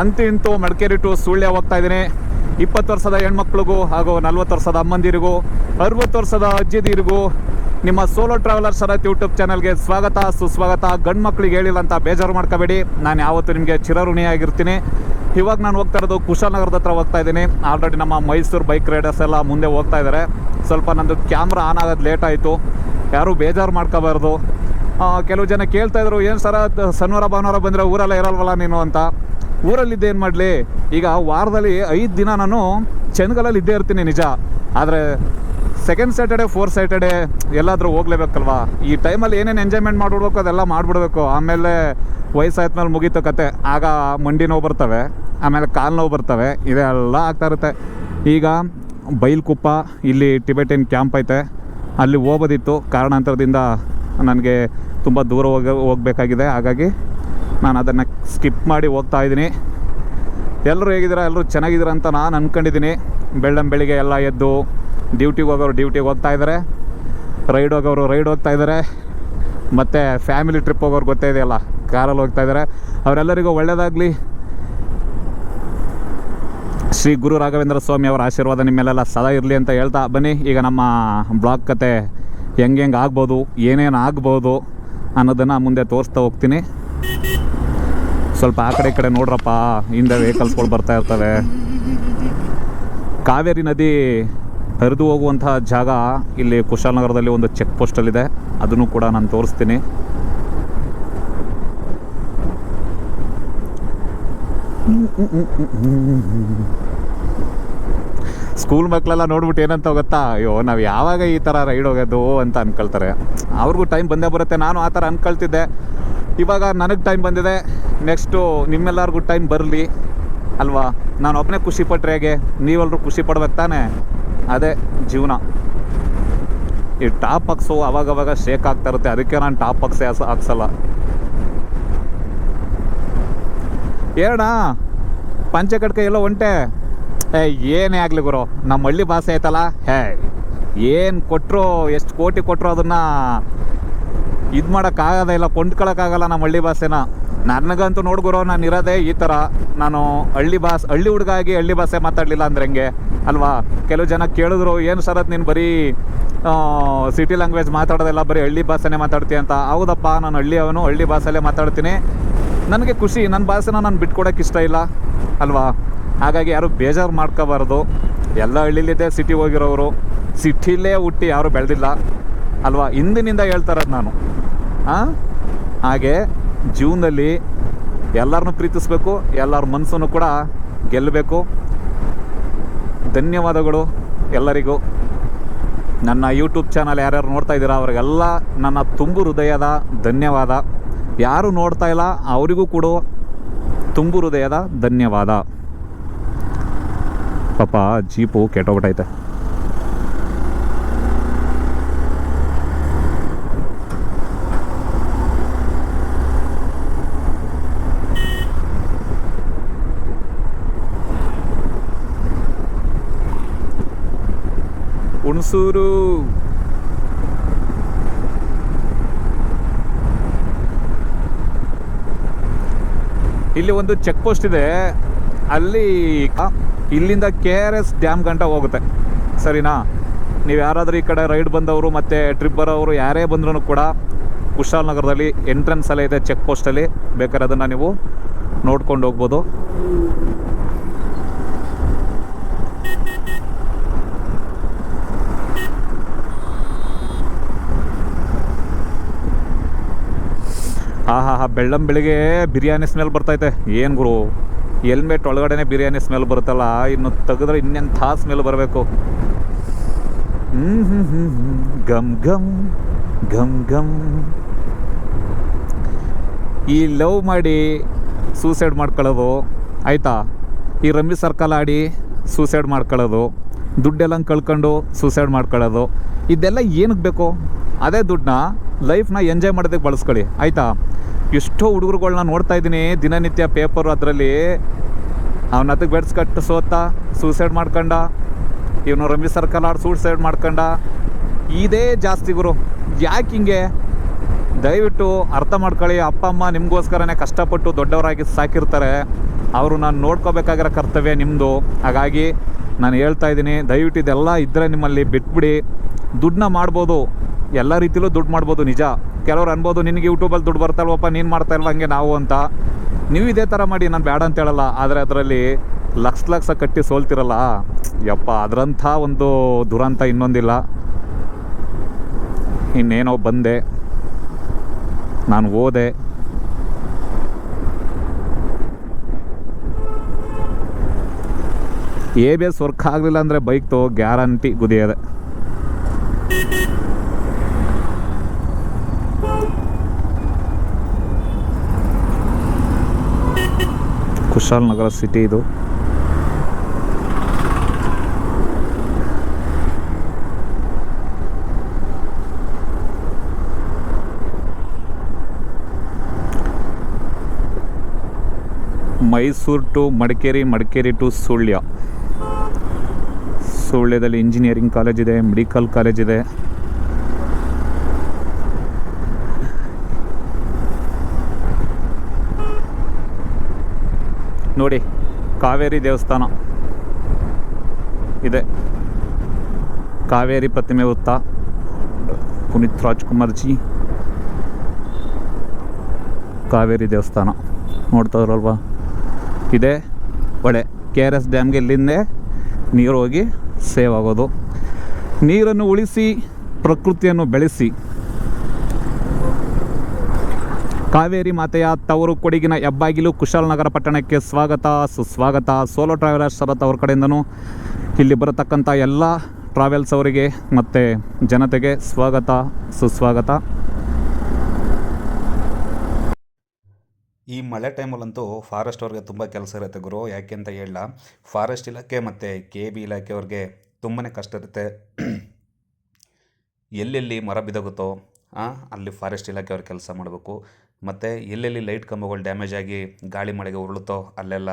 ಅಂತೂ ಇಂತೂ ಮಡಿಕೇರಿ ಟು ಸುಳ್ಯ ಹೋಗ್ತಾ ಇದ್ದೀನಿ. ಇಪ್ಪತ್ತು ವರ್ಷದ ಹೆಣ್ಮಕ್ಳಿಗೂ ಹಾಗೂ ನಲ್ವತ್ತು ವರ್ಷದ ಅಮ್ಮಂದಿರಿಗೂ, ಅರವತ್ತು ವರ್ಷದ ಅಜ್ಜಿದಿರಿಗೂ ನಿಮ್ಮ ಸೋಲೋ ಟ್ರಾವೆಲರ್ ಸರತ್ ಯೂಟ್ಯೂಬ್ ಚಾನಲ್ಗೆ ಸ್ವಾಗತ, ಸುಸ್ವಾಗತ. ಗಂಡು ಮಕ್ಳಿಗೆ ಹೇಳಿಲ್ಲ ಅಂತ ಬೇಜಾರು ಮಾಡ್ಕೋಬೇಡಿ. ನಾನು ಯಾವತ್ತೂ ನಿಮಗೆ ಚಿರಋಣಿಯಾಗಿರ್ತೀನಿ. ಇವಾಗ ನಾನು ಹೋಗ್ತಾ ಇರೋದು ಕುಶಾಲನಗರದ ಹತ್ರ ಹೋಗ್ತಾ ಇದ್ದೀನಿ. ಆಲ್ರೆಡಿ ನಮ್ಮ ಮೈಸೂರು ಬೈಕ್ ರೈಡರ್ಸ್ ಎಲ್ಲ ಮುಂದೆ ಹೋಗ್ತಾ ಇದ್ದಾರೆ. ಸ್ವಲ್ಪ ನಂದು ಕ್ಯಾಮ್ರಾ ಆನ್ ಆಗೋದು ಲೇಟ್ ಆಯಿತು. ಯಾರೂ ಬೇಜಾರು ಮಾಡ್ಕೋಬಾರ್ದು. ಕೆಲವು ಜನ ಕೇಳ್ತಾಯಿದ್ರು ಏನು ಸರ ಶನಿವಾರ ಭಾನುವಾರ ಬಂದರೆ ಊರೆಲ್ಲ ಇರಲ್ವಲ್ಲ ನೀನು? ಅಂತ. ಊರಲ್ಲಿದ್ದೆ ಏನು ಮಾಡಲಿ? ಈಗ ವಾರದಲ್ಲಿ ಐದು ದಿನ ನಾನು ಚೆನ್ನಗಲಲ್ಲಿ ಇದ್ದೇ ಇರ್ತೀನಿ ನಿಜ. ಆದರೆ ಸೆಕೆಂಡ್ ಸ್ಯಾಟರ್ಡೆ ಫೋರ್ತ್ ಸ್ಯಾಟರ್ಡೆ ಎಲ್ಲಾದರೂ ಹೋಗ್ಲೇಬೇಕಲ್ವಾ? ಈ ಟೈಮಲ್ಲಿ ಏನೇನು ಎಂಜಾಯ್ಮೆಂಟ್ ಮಾಡಿಬಿಡ್ಬೇಕು ಅದೆಲ್ಲ ಮಾಡಿಬಿಡ್ಬೇಕು. ಆಮೇಲೆ ವಯಸ್ಸಾದ್ಮೇಲೆ ಮುಗೀತು ಕತೆ. ಆಗ ಮಂಡಿ ನೋವು ಬರ್ತವೆ, ಆಮೇಲೆ ಕಾಲು ನೋವು ಬರ್ತವೆ, ಇದೆಲ್ಲ ಆಗ್ತಾ ಇರುತ್ತೆ. ಈಗ ಬೈಲ್ಕುಪ್ಪ ಇಲ್ಲಿ ಟಿಬೆಟಿನ್ ಕ್ಯಾಂಪ್ ಐತೆ. ಅಲ್ಲಿ ಹೋಗೋದಿತ್ತು. ಕಾರಣಾಂತರದಿಂದ ನನಗೆ ತುಂಬ ದೂರ ಹೋಗ, ಹೋಗಬೇಕಾಗಿದೆ. ಹಾಗಾಗಿ ನಾನು ಅದನ್ನು ಸ್ಕಿಪ್ ಮಾಡಿ ಹೋಗ್ತಾ ಇದ್ದೀನಿ. ಎಲ್ಲರೂ ಹೇಗಿದ್ದೀರಾ? ಎಲ್ಲರೂ ಚೆನ್ನಾಗಿದ್ದೀರಾ ಅಂತ ನಾನು ಅಂದ್ಕೊಂಡಿದ್ದೀನಿ ಬೆಳ್ಳಂ ಬೆಳಿಗ್ಗೆ ಎಲ್ಲ ಎದ್ದು ಡ್ಯೂಟಿಗೆ ಹೋಗೋರು ಡ್ಯೂಟಿಗೆ ಹೋಗ್ತಾ ಇದ್ದಾರೆ. ರೈಡ್ ಹೋಗೋರು ರೈಡ್ ಹೋಗ್ತಾ ಇದ್ದಾರೆ. ಮತ್ತು ಫ್ಯಾಮಿಲಿ ಟ್ರಿಪ್ ಹೋಗೋರು ಗೊತ್ತೇ ಇದೆಯಲ್ಲ? ಕಾರಲ್ಲಿ ಹೋಗ್ತಾ ಇದ್ದಾರೆ. ಅವರೆಲ್ಲರಿಗೂ ಒಳ್ಳೆಯದಾಗಲಿ ಶ್ರೀ ಗುರು ರಾಘವೇಂದ್ರ ಸ್ವಾಮಿ ಅವರ ಆಶೀರ್ವಾದ ನಿಮ್ಮೆಲ್ಲ ಸದಾ ಇರಲಿ ಅಂತ ಹೇಳ್ತಾ ಬನ್ನಿ. ಈಗ ನಮ್ಮ ಬ್ಲಾಗ್ ಕತೆ ಹೆಂಗೆ ಹೆಂಗೆ ಆಗ್ಬೋದು, ಏನೇನು ಆಗ್ಬೋದು ಅನ್ನೋದನ್ನು ಮುಂದೆ ತೋರಿಸ್ತಾ ಹೋಗ್ತೀನಿ. ಸ್ವಲ್ಪ ಆ ಕಡೆ ಈ ಕಡೆ ನೋಡ್ರಪ್ಪ, ಹಿಂದೆ ವೆಹಿಕಲ್ಸ್ಗಳು ಬರ್ತಾ ಇರ್ತವೆ. ಕಾವೇರಿ ನದಿ ಹರಿದು ಹೋಗುವಂತಹ ಜಾಗ ಇಲ್ಲಿ ಕುಶಾಲನಗರದಲ್ಲಿ ಒಂದು ಚೆಕ್ ಪೋಸ್ಟಲ್ಲಿದೆ ಅದನ್ನು ಕೂಡ ನಾನು ತೋರಿಸ್ತೀನಿ. ಸ್ಕೂಲ್ ಮಕ್ಕಳೆಲ್ಲ ನೋಡ್ಬಿಟ್ಟು ಏನಂತ ಗೊತ್ತಾ? ಅಯ್ಯೋ, ನಾವು ಯಾವಾಗ ಈ ಥರ ರೈಡ್ ಹೋಗೋದು ಅಂತ ಅನ್ಕೊಳ್ತಾರೆ. ಅವ್ರಿಗೂ ಟೈಮ್ ಬಂದೇ ಬರುತ್ತೆ. ನಾನು ಆ ಥರ ಅನ್ಕೊಳ್ತಿದ್ದೆ. ಇವಾಗ ನನಗೆ ಟೈಮ್ ಬಂದಿದೆ. ನೆಕ್ಸ್ಟು ನಿಮ್ಮೆಲ್ಲರಿಗೂ ಟೈಮ್ ಬರಲಿ. ಅಲ್ವಾ? ನಾನು ಒಬ್ಬನೇ ಖುಷಿ ಪಟ್ಟರೆ ಹೇಗೆ? ನೀವೆಲ್ಲರೂ ಖುಷಿ ಪಡ್ಬೇಕು ತಾನೇ? ಅದೇ ಜೀವನ. ಈ ಟಾಪ್ ಹಾಕ್ಸು ಅವಾಗವಾಗ ಶೇಕ್ ಆಗ್ತಾ ಇರುತ್ತೆ. ಅದಕ್ಕೆ ನಾನು ಟಾಪ್ ಹಾಕ್ಸೆ ಹಾಕ್ಸ ಹಾಕ್ಸಲ್ಲ. ಏಣ ಪಂಚೆ ಕಟ್ಕೆ ಎಲ್ಲೋ ಒಂಟೆ? ಏ ಏನೇ ಆಗಲಿ ಗುರು. ನಮ್ಮ ಹಳ್ಳಿ ಭಾಷೆ ಐತಲ್ಲ? ಹೇ ಏನು ಕೊಟ್ಟರು ಎಷ್ಟು ಕೋಟಿ ಕೊಟ್ಟರು ಅದನ್ನು ಇದು ಮಾಡೋಕ್ಕಾಗದ ಇಲ್ಲ ಕೊಂಡ್ಕೊಳ್ಳೋಕ್ಕಾಗಲ್ಲ ನಮ್ಮ ಹಳ್ಳಿ ಭಾಷೆನ. ನನಗಂತೂ ನೋಡ್ಗುರೋ ಗುರು, ನಾನು ಇರೋದೇ ಈ ಥರ ನಾನು ಹಳ್ಳಿ ಭಾಷೆ, ಹಳ್ಳಿ ಹುಡುಗ ಆಗಿ ಹಳ್ಳಿ ಭಾಷೆ ಮಾತಾಡಲಿಲ್ಲ ಅಂದ್ರೆ ಹೆಂಗೆ? ಅಲ್ವಾ? ಕೆಲವು ಜನ ಕೇಳಿದ್ರು, ಏನು ಸರತ್ ನೀನು ಬರೀ ಸಿಟಿ ಲ್ಯಾಂಗ್ವೇಜ್ ಮಾತಾಡೋದೆಲ್ಲ ಬರೀ ಹಳ್ಳಿ ಭಾಷೆನೇ ಮಾತಾಡ್ತೀಯ ಅಂತ. ಹೌದಪ್ಪ, ನಾನು ಹಳ್ಳಿ ಅವನು ಹಳ್ಳಿ ಭಾಷೆಯಲ್ಲೇ ಮಾತಾಡ್ತೀನಿ. ನನಗೆ ಖುಷಿ ನನ್ನ ಭಾಷೆನ ನಾನು ಬಿಟ್ಕೊಡೋಕೆ ಇಷ್ಟ ಇಲ್ಲ. ಅಲ್ವಾ? ಹಾಗಾಗಿ ಯಾರು ಬೇಜಾರು ಮಾಡ್ಕೋಬಾರ್ದು. ಎಲ್ಲ ಹಳ್ಳಿಲಿದ್ದೆ ಸಿಟಿ ಹೋಗಿರೋರು ಸಿಟಿಲೇ ಹುಟ್ಟಿ ಯಾರು ಬೆಳೆದಿಲ್ಲ ಅಲ್ವಾ? ಹಿಂದಿನಿಂದ ಹೇಳ್ತಾರದು ನಾನು. ಹಾಗೆ ಜೀವನದಲ್ಲಿ ಎಲ್ಲರನ್ನು ಪ್ರೀತಿಸ್ಬೇಕು, ಎಲ್ಲರ ಮನಸ್ಸನ್ನು ಕೂಡ ಗೆಲ್ಲಬೇಕು ಧನ್ಯವಾದಗಳು ಎಲ್ಲರಿಗೂ. ನನ್ನ ಯೂಟ್ಯೂಬ್ ಚಾನಲ್ ಯಾರ್ಯಾರು ನೋಡ್ತಾ ಇದ್ದೀರಾ, ಅವರಿಗೆಲ್ಲ ನನ್ನ ತುಂಬು ಹೃದಯದ ಧನ್ಯವಾದ. ಯಾರು ನೋಡ್ತಾ ಇಲ್ಲ, ಅವರಿಗೂ ಕೂಡ ತುಂಬು ಹೃದಯದ ಧನ್ಯವಾದ. ಪಾಪ ಜೀಪು ಕೆಟ್ಟೋಗ್ಬಿಟ್ಟೈತೆ ಹುಣಸೂರು ಇಲ್ಲಿ ಒಂದು ಚೆಕ್ ಪೋಸ್ಟ್ ಇದೆ. ಅಲ್ಲಿ ಇಲ್ಲಿಂದ ಕೆ ಆರ್ ಎಸ್ ಡ್ಯಾಮ್ ಗಂಟ ಹೋಗುತ್ತೆ. ಸರಿನಾ? ನೀವು ಯಾರಾದರೂ ಈ ಕಡೆ ರೈಡ್ ಬಂದವರು ಮತ್ತು ಟ್ರಿಪ್ ಬರೋರು ಯಾರೇ ಬಂದ್ರೂ ಕೂಡ ಕುಶಾಲನಗರದಲ್ಲಿ ಎಂಟ್ರೆನ್ಸ್ ಅಲ್ಲೇ ಇದೆ ಚೆಕ್ ಪೋಸ್ಟಲ್ಲಿ ಬೇಕಾದ್ರೆ ಅದನ್ನು ನೀವು ನೋಡ್ಕೊಂಡು ಹೋಗ್ಬೋದು. ಹಾ ಹಾ ಹಾ, ಬೆಳ್ಳಂ ಬೆಳಿಗ್ಗೆ ಬಿರಿಯಾನಿ ಸ್ಮೆಲ್ ಬರ್ತೈತೆ. ಏನು ಗುರು? ಹೆಲ್ಮೆಟ್ ಒಳಗಡೆನೆ ಬಿರಿಯಾನಿ ಸ್ಮೆಲ್ ಬರುತ್ತಲ್ಲ, ಇನ್ನು ತೆಗೆದ್ರೆ ಇನ್ನೆಂಥ ಸ್ಮೆಲ್ ಬರಬೇಕು. ಹ್ಞೂ ಹ್ಞೂ ಹ್ಞೂ. ಗಮ್ ಗಮ್ ಗಮ್ ಗಮ್. ಈ ಲವ್ ಮಾಡಿ ಸೂಸೈಡ್ ಮಾಡ್ಕೊಳ್ಳೋದು, ಆಯಿತಾ? ಈ ರಮ್ಮಿ ಸರ್ಕಲ್ ಆಡಿ ಸೂಸೈಡ್ ಮಾಡ್ಕೊಳ್ಳೋದು, ದುಡ್ಡೆಲ್ಲ ಕಳ್ಕೊಂಡು ಸೂಸೈಡ್ ಮಾಡ್ಕೊಳ್ಳೋದು, ಇದೆಲ್ಲ ಏನಕ್ಕೆ ಬೇಕು? ಅದೇ ದುಡ್ಡನ್ನ ಲೈಫ್ನ ಎಂಜಾಯ್ ಮಾಡೋದಕ್ಕೆ ಬಳಸ್ಕೊಳ್ಳಿ, ಆಯಿತಾ? ಎಷ್ಟೋ ಹುಡುಗರುಗಳ್ನ ನೋಡ್ತಾ ಇದ್ದೀನಿ. ದಿನನಿತ್ಯ ಪೇಪರ್ ಅದರಲ್ಲಿ ಅವನ ಅದಕ್ಕೆ ಬೆಡ್ಸ್ ಕಟ್ಟು ಸೋತ ಸೂಸೈಡ್ ಮಾಡ್ಕೊಂಡ. ಇವನು ರಮ್ಯ ಸರ್ಕಲ್ ಆಡಿ ಸೂಸೈಡ್ ಮಾಡ್ಕೊಂಡ. ಇದೇ ಜಾಸ್ತಿ ಗುರು. ಯಾಕೆ ಹಿಂಗೆ? ದಯವಿಟ್ಟು ಅರ್ಥ ಮಾಡ್ಕೊಳ್ಳಿ. ಅಪ್ಪ, ಅಮ್ಮ ನಿಮಗೋಸ್ಕರನೇ ಕಷ್ಟಪಟ್ಟು ದೊಡ್ಡವರಾಗಿ ಸಾಕಿರ್ತಾರೆ. ಅವರು ನಾನು ನೋಡ್ಕೋಬೇಕಾಗಿರೋ ಕರ್ತವ್ಯ ನಿಮ್ಮದು ಹಾಗಾಗಿ ನಾನು ಹೇಳ್ತಾ ಇದ್ದೀನಿ, ದಯವಿಟ್ಟು ಇದೆಲ್ಲ ಇದ್ದರೆ ನಿಮ್ಮಲ್ಲಿ ಬಿಟ್ಬಿಡಿ. ದುಡ್ಡನ್ನ ಮಾಡ್ಬೋದು. ಎಲ್ಲ ರೀತಿಲೂ ದುಡ್ಡು ಮಾಡ್ಬೋದು, ನಿಜ. ಕೆಲವ್ರು ಅನ್ಬೋದು, ನಿನಗೆ ಯೂಟ್ಯೂಬಲ್ಲಿ ದುಡ್ಡು ಬರ್ತಾಳಪ್ಪ ನೀನು ಮಾಡ್ತಾ ಇಲ್ವ, ಹಂಗೆ ನಾವು ಅಂತ. ನೀವು ಇದೇ ಥರ ಮಾಡಿ, ನಾನು ಬೇಡ ಅಂತ ಹೇಳಲ್ಲ. ಆದರೆ ಅದರಲ್ಲಿ ಲಕ್ಷ ಲಕ್ಷ ಕಟ್ಟಿ ಸೋಲ್ತಿರಲ್ಲ. ಯಪ್ಪ, ಅದರಂಥ ಒಂದು ದುರಂತ ಇನ್ನೊಂದಿಲ್ಲ. ಇನ್ನೇನೋ ಬಂದೆ. ನಾನು ಓದೆ. ಎ ಬಿ ಎಸ್ ವರ್ಕ್ ಆಗಲಿಲ್ಲ ಅಂದರೆ ಬೈಕ್ ತೋ ಗ್ಯಾರಂಟಿ ಗುದಿಯದೆ. ಕುಶಾಲನಗರ ಸಿಟಿ ಇದು. Mysuru to Madikeri Madikeri to Sullia. ಸುಳ್ಯದಲ್ಲಿ engineering college ಇದೆ ಮೆಡಿಕಲ್ ಕಾಲೇಜ್ ಇದೆ. ನೋಡಿ, ಕಾವೇರಿ ದೇವಸ್ಥಾನ. ಇದೆ. ಕಾವೇರಿ ಪ್ರತಿಮೆ ವೃತ್ತ ಪುನೀತ್ ರಾಜ್ಕುಮಾರ್ಜಿ ಕಾವೇರಿ ದೇವಸ್ಥಾನ. ನೋಡ್ತಾರಲ್ವಾ ಇದೆ. ಹೊಳೆ ಕೆ ಆರ್ ಎಸ್ ಡ್ಯಾಮ್ಗೆ ಇಲ್ಲಿಂದೇ ನೀರು ಹೋಗಿ ಸೇವ್ ಆಗೋದು. ನೀರನ್ನು ಉಳಿಸಿ, ಪ್ರಕೃತಿಯನ್ನು ಬೆಳೆಸಿ. ಕಾವೇರಿ ಮಾತೆಯ ತವರು ಕೊಡಗಿನ ಹೆಬ್ಬಾಗಿಲು ಕುಶಾಲನಗರ ಪಟ್ಟಣಕ್ಕೆ ಸ್ವಾಗತ ಸುಸ್ವಾಗತ. ಸೋಲೋ ಟ್ರಾವೆಲರ್ಸ್ ಶರತ್ ಅವ್ರ ಕಡೆಯಿಂದನೂ ಇಲ್ಲಿ ಬರತಕ್ಕಂಥ ಎಲ್ಲ ಟ್ರಾವೆಲ್ಸ್ ಅವರಿಗೆ ಮತ್ತು ಜನತೆಗೆ ಸ್ವಾಗತ ಸುಸ್ವಾಗತ. ಈ ಮಳೆ ಟೈಮಲ್ಲಂತೂ ಫಾರೆಸ್ಟ್ ಅವ್ರಿಗೆ ತುಂಬ ಕೆಲಸ ಇರುತ್ತೆ ಗುರು. ಯಾಕೆ ಅಂತ ಹೇಳಲ್ಲ ಫಾರೆಸ್ಟ್ ಇಲಾಖೆ ಮತ್ತು ಕೆ ಬಿ ಇಲಾಖೆಯವ್ರಿಗೆ ತುಂಬಾ ಕಷ್ಟ ಇರುತ್ತೆ. ಎಲ್ಲೆಲ್ಲಿ ಮರ ಬಿದ್ದೋಗುತ್ತೋ ಆ, ಅಲ್ಲಿ ಫಾರೆಸ್ಟ್ ಇಲಾಖೆಯವ್ರು ಕೆಲಸ ಮಾಡಬೇಕು. ಮತ್ತು ಎಲ್ಲೆಲ್ಲಿ ಲೈಟ್ ಕಂಬಗಳು ಡ್ಯಾಮೇಜ್ ಆಗಿ ಗಾಳಿ ಮಳೆಗೆ ಉರುಳುತ್ತೋ ಅಲ್ಲೆಲ್ಲ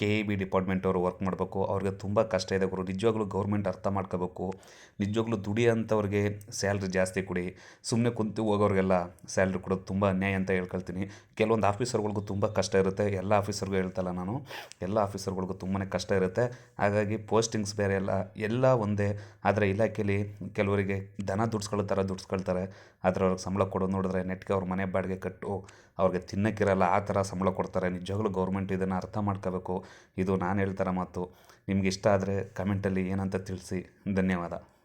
ಕೆ ಇ ಬಿ ಡಿಪಾರ್ಟ್ಮೆಂಟ್ ಅವರು ವರ್ಕ್ ಮಾಡಬೇಕು. ಅವ್ರಿಗೆ ತುಂಬ ಕಷ್ಟ ಇದೆ ಗುರು. ನಿಜವಾಗ್ಲೂ ಗೌರ್ಮೆಂಟ್ ಅರ್ಥ ಮಾಡ್ಕೋಬೇಕು. ನಿಜವಾಗ್ಲೂ ದುಡಿಯೋಂಥವ್ರಿಗೆ ಸ್ಯಾಲ್ರಿ ಜಾಸ್ತಿ ಕೊಡಿ. ಸುಮ್ಮನೆ ಕುಂತು ಹೋಗೋರಿಗೆಲ್ಲ ಸ್ಯಾಲ್ರಿ ಕೊಡೋದು ತುಂಬ ಅನ್ಯಾಯ ಅಂತ ಹೇಳ್ಕೊಳ್ತೀನಿ. ಕೆಲವೊಂದು ಆಫೀಸರ್ಗಳಿಗೂ ತುಂಬ ಕಷ್ಟ ಇರುತ್ತೆ. ಎಲ್ಲ ಆಫೀಸರ್ಗೂ ಹೇಳ್ತಲ್ಲ ನಾನು, ಎಲ್ಲ ಆಫೀಸರ್ಗಳಿಗೂ ತುಂಬಾ ಕಷ್ಟ ಇರುತ್ತೆ. ಹಾಗಾಗಿ ಪೋಸ್ಟಿಂಗ್ಸ್ ಬೇರೆ ಎಲ್ಲ ಎಲ್ಲ ಒಂದೇ. ಆದರೆ ಇಲಾಖೆಯಲ್ಲಿ ಕೆಲವರಿಗೆ ದನ ದುಡ್ಸ್ಕೊಳ್ತಾರೆ ದುಡ್ಸ್ಕೊಳ್ತಾರೆ. ಆದರೆ ಅವ್ರಿಗೆ ಸಂಬಳ ಕೊಡೋದು ನೋಡಿದ್ರೆ ನೆಟ್ಗೆ ಅವ್ರ ಮನೆ ಬಾಡಿಗೆ ಕಟ್ಟು, ಅವ್ರಿಗೆ ತಿನ್ನಕ್ಕಿರಲ್ಲ, ಆ ಥರ ಸಂಬಳ ಕೊಡ್ತಾರೆ. ನಿಜವಾಗ್ಲೂ ಗೌರ್ಮೆಂಟ್ ಇದನ್ನು ಅರ್ಥ ಮಾಡ್ಕೋಬೇಕು. ಇದು ನಾನು ಹೇಳ್ತಾರ ಮಾತು. ನಿಮ್ಗೆ ಇಷ್ಟ ಆದರೆ ಕಮೆಂಟಲ್ಲಿ ಏನಂತ ತಿಳಿಸಿ. ಧನ್ಯವಾದ.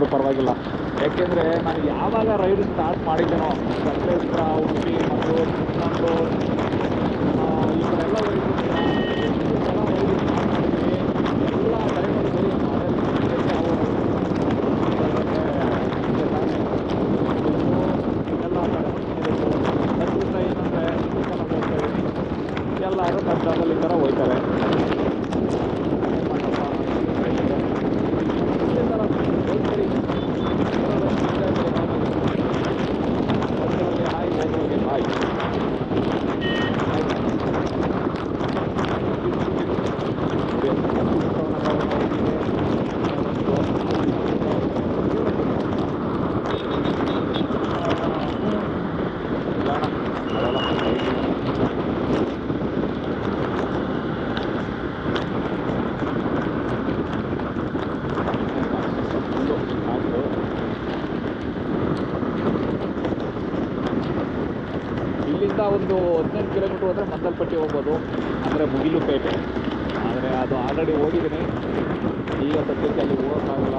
ನೆಂದರೂ ಪರವಾಗಿಲ್ಲ. ಯಾಕೆಂದರೆ ನಾನು ಯಾವಾಗ ರೈಡ್ ಸ್ಟಾರ್ಟ್ ಮಾಡಿದ್ದೇನೋ ಸಕಲೇಶ್ವರ ಉಡುಪಿ ಮತ್ತು ಚಿಕ್ಕಮಗಳೂರು ಆ, ಈ ಕಡೆ ಎಲ್ಲ ಹೋಗಿದ್ದೀನಿ. ಎಷ್ಟು ಸಲ ರೈಡ್ ಸ್ಟಾರ್ಟ್ ಮಾಡಿದ್ದೀನಿ ಎಲ್ಲ ಟೈಮಲ್ಲಿ ಒಂದು ಹದಿನೆಂಟು ಕಿಲೋಮೀಟ್ರ್ ಹೋದರೆ ಮಂಗಲ್ಪಟ್ಟಿ ಹೋಗ್ಬೋದು. ಅಂದರೆ ಮುಗಿಲುಪೇಟೆ. ಆದರೆ ಅದು ಆಲ್ರೆಡಿ ಹೋಗಿದ್ದೀನಿ. ಈಗ ಸದ್ಯಕ್ಕೆ ಅಲ್ಲಿ ಹೋಗೋಕ್ಕಾಗಲ್ಲ.